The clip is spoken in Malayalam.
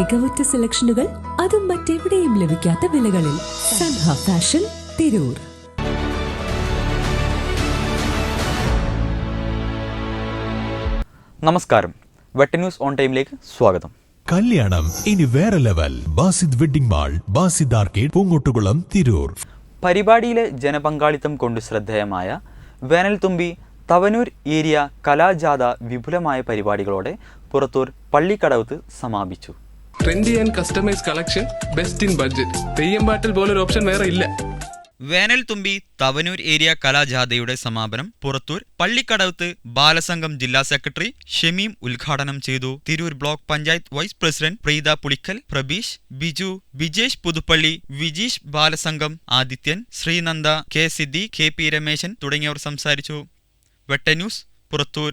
മികവുറ്റ സെലക്ഷനുകൾ അതും മറ്റെവിടെയും ലഭിക്കാത്ത വിലകളിൽ സൻഹ ഫാഷൻ തിരൂർ. നമസ്കാരം. വെട്ട ന്യൂസ് ഓൺ ടൈമിലേക്ക് സ്വാഗതം. കല്യാണം ഇനി വേറെ level. Basid wedding mall Basid arcade Poonkottukulam Tirur. പരിപാടിയിലെ ജനപങ്കാളിത്തം കൊണ്ട് ശ്രദ്ധേയമായ വേനൽത്തുമ്പി തവനൂർ ഏരിയ കലാജാഥ വിപുലമായ പരിപാടികളോടെ പുറത്തൂർ പള്ളിക്കടവത്ത് സമാപിച്ചു. Trendy and customise collection best in budget Theyyam പാട്ടിൽ പോലൊരു ഓപ്ഷൻ വേറെ ഇല്ല. വേനൽ തുമ്പി തവനൂർ ഏരിയ കലാജാഥയുടെ സമാപനം പുറത്തൂർ പള്ളിക്കടവത്ത് ബാലസംഘം ജില്ലാ സെക്രട്ടറി ഷമീം ഉദ്ഘാടനം ചെയ്തു. Tirur block panchayat vice president Preetha Pulikkal Prabeesh Biju Bijesh Puthuppally Vijeesh Balasangham Adithyan Sreenanda K Siddhi K P Rameshan തുടങ്ങിയവർ സംസാരിച്ചു. വെട്ടന്യൂസ് പുറത്തൂർ.